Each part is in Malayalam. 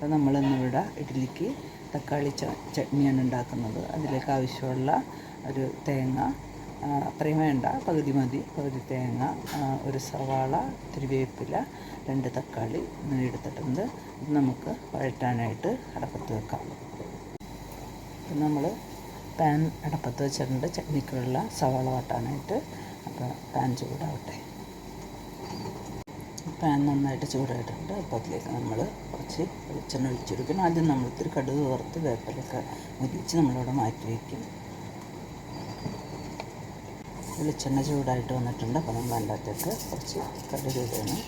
അപ്പോൾ നമ്മളിന്നിവിടെ ഇഡ്ഡലിക്ക് തക്കാളി ചട്നിയാണ് ഉണ്ടാക്കുന്നത്. അതിലേക്ക് ആവശ്യമുള്ള ഒരു തേങ്ങ അത്രയും വേണ്ട. പകുതി മതി. പകുതി തേങ്ങ ഒരു സവാള ഇത്തിരി വേപ്പില രണ്ട് തക്കാളി എന്നിവ എടുത്തിട്ടുണ്ട്. ഇത് നമുക്ക് വഴറ്റാനായിട്ട് അടപ്പത്ത് വെക്കാം. അപ്പം നമ്മൾ പാൻ അടപ്പത്ത് വെച്ചിട്ടുണ്ട്. ചട്നിക്കുള്ള സവാള വാട്ടാനായിട്ട്. അപ്പോൾ പാൻ ചൂടാവട്ടെ. പാൻ നന്നായിട്ട് ചൂടായിട്ടുണ്ട്. അപ്പോൾ അതിലേക്ക് നമ്മൾ കുറച്ച് വെളിച്ചെണ്ണ ഒഴിച്ചെടുക്കണം. ആദ്യം നമ്മൾ ഇത്തിരി കടുക് വറുത്ത് വേപ്പിലൊക്കെ മുരിച്ച് നമ്മളിവിടെ മാറ്റി വയ്ക്കും. വെളിച്ചെണ്ണ ചൂടായിട്ട് വന്നിട്ടുണ്ട്. അപ്പോൾ നമ്മൾ അതിന്റെ കുറച്ച് കടുക് ഇടണം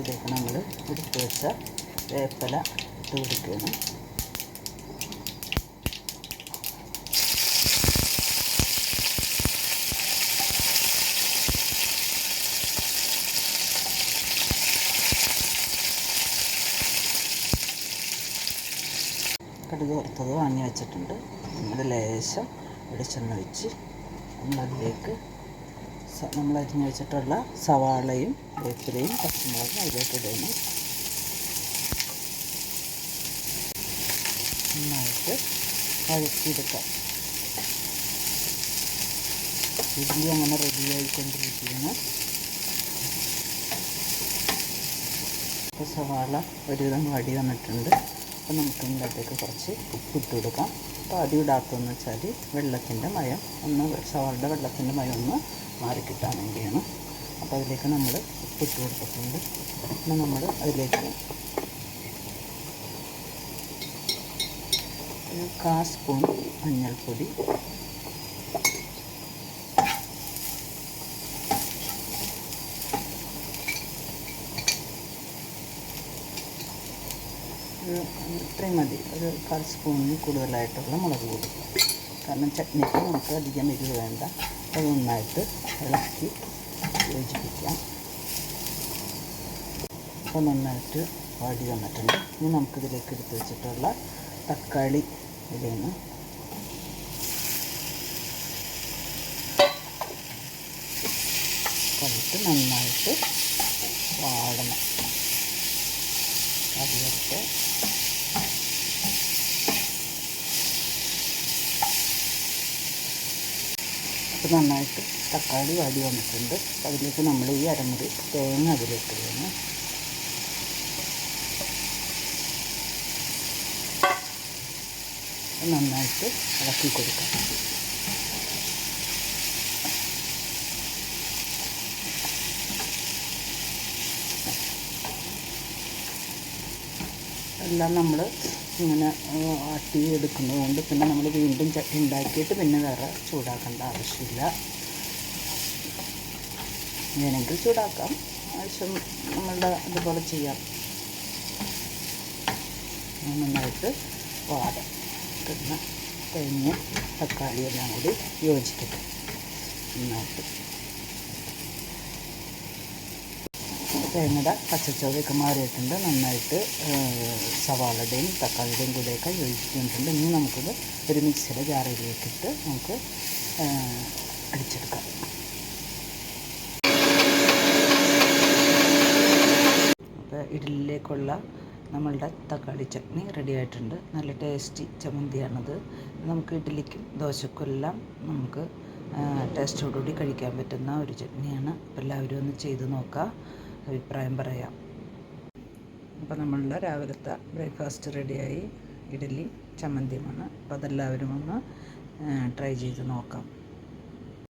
അതിലേക്ക് നമ്മൾ എടുത്ത് വെച്ച വേപ്പില ഇട്ട് കൊടുക്കുകയാണ്. കടുക് വറുത്തത് വാങ്ങി വെച്ചിട്ടുണ്ട്. നമ്മൾ ലേശം വെളിച്ചെണ്ണ ഒഴിച്ച് നമ്മളതിലേക്ക് നമ്മൾ അരിഞ്ഞ് വെച്ചിട്ടുള്ള സവാളയും വേപ്പിലയും പച്ചമുളകും അതിലേക്ക് ഇടുന്നു നന്നായിട്ട് വഴറ്റിയെടുക്കാം. ഇഡ്ഡലി അങ്ങനെ റെഡിയായിക്കൊണ്ടിരിക്കുകയാണ് ഇപ്പോൾ സവാള ഒരുവിധം വടി വന്നിട്ടുണ്ട്. അപ്പോൾ നമുക്ക് ഇതിനകത്തേക്ക് കുറച്ച് ഉപ്പിട്ട് കൊടുക്കാം. അപ്പോൾ ആദ്യം ഇടാത്തതെന്ന് വെച്ചാൽ വെള്ളത്തിന്റെ മയം ഒന്ന് സവാളയുടെ വെള്ളത്തിന്റെ മയം ഒന്ന് മാറിക്കിട്ടാൻ വേണ്ടിയാണ് അപ്പോൾ അതിലേക്ക് നമ്മൾ ഉപ്പിട്ട് കൊടുത്തിട്ടുണ്ട്. പിന്നെ നമ്മൾ അതിലേക്ക് ഒരു കാ സ്പൂൺ മഞ്ഞൾപ്പൊടി. ഇത്രയും മതി. ഒരു കാൽ സ്പൂണിന് കൂടുതലായിട്ടുള്ള മുളക് പൊടി. കാരണം ചട്നിക്ക് നമുക്ക് അധികം എരിവ് വേണ്ട. അത് നന്നായിട്ട് ഇളക്കി യോജിപ്പിക്കാം. അപ്പോൾ നന്നായിട്ട് വാടി വന്നിട്ടുണ്ട്. ഇനി നമുക്കിതിലേക്ക് എടുത്ത് വെച്ചിട്ടുള്ള തക്കാളി ഇതിന് കളിട്ട് നന്നായിട്ട് വാടണം. അതിലൊക്കെ അപ്പോൾ നന്നായിട്ട് തക്കാളി വാടി വന്നിട്ടുണ്ട്. അതിലേക്ക് നമ്മൾ ഈ അരമുറി തേങ്ങ അതിലേക്ക് വേണം നന്നായിട്ട് ഇളക്കി കൊടുക്കാം. എല്ലാം നമ്മൾ ഇങ്ങനെ ആട്ടി എടുക്കുന്നത് കൊണ്ട് പിന്നെ നമ്മൾ വീണ്ടും ചട്ടി ഉണ്ടാക്കിയിട്ട് പിന്നെ വേറെ ചൂടാക്കേണ്ട ആവശ്യമില്ല. വേണമെങ്കിൽ ചൂടാക്കാം. ആവശ്യം നമ്മളുടെ ഇതുപോലെ ചെയ്യാം. നന്നായിട്ട് വാടും. പിന്നെ തേങ്ങ തക്കാളി എല്ലാം കൂടി യോജിക്കട്ടെ. നന്നായിട്ട്. തേങ്ങയുടെ പച്ചച്ചോവയൊക്കെ മാറിയിട്ടുണ്ട്. നന്നായിട്ട് സവാളയുടെയും തക്കാളിയുടെയും കൂടെയൊക്കെ യോജിച്ചിട്ടുണ്ട് ഇനി നമുക്കിത് ഒരു മിക്സിയുടെ ജാറിലേക്കിട്ട് നമുക്ക് അടിച്ചെടുക്കാം. അപ്പോൾ ഇഡലിലേക്കുള്ള നമ്മളുടെ തക്കാളി ചട്നി റെഡി ആയിട്ടുണ്ട്. നല്ല ടേസ്റ്റി ചമ്മന്തിയാണത്. നമുക്ക് ഇഡ്ഡലിക്കും ദോശക്കുമെല്ലാം നമുക്ക് ടേസ്റ്റോടുകൂടി കഴിക്കാൻ പറ്റുന്ന ഒരു ചട്നിയാണ്. അപ്പോൾ എല്ലാവരും ഒന്ന് ചെയ്ത് നോക്കുക. അഭിപ്രായം പറയാം. അപ്പോൾ നമ്മളുടെ രാവിലത്തെ ബ്രേക്ക്ഫാസ്റ്റ് റെഡിയായി. ഇഡ്ഡലി ചമ്മന്തിയുമാണ്. അപ്പോൾ അതെല്ലാവരും ഒന്ന് ട്രൈ ചെയ്ത് നോക്കാം.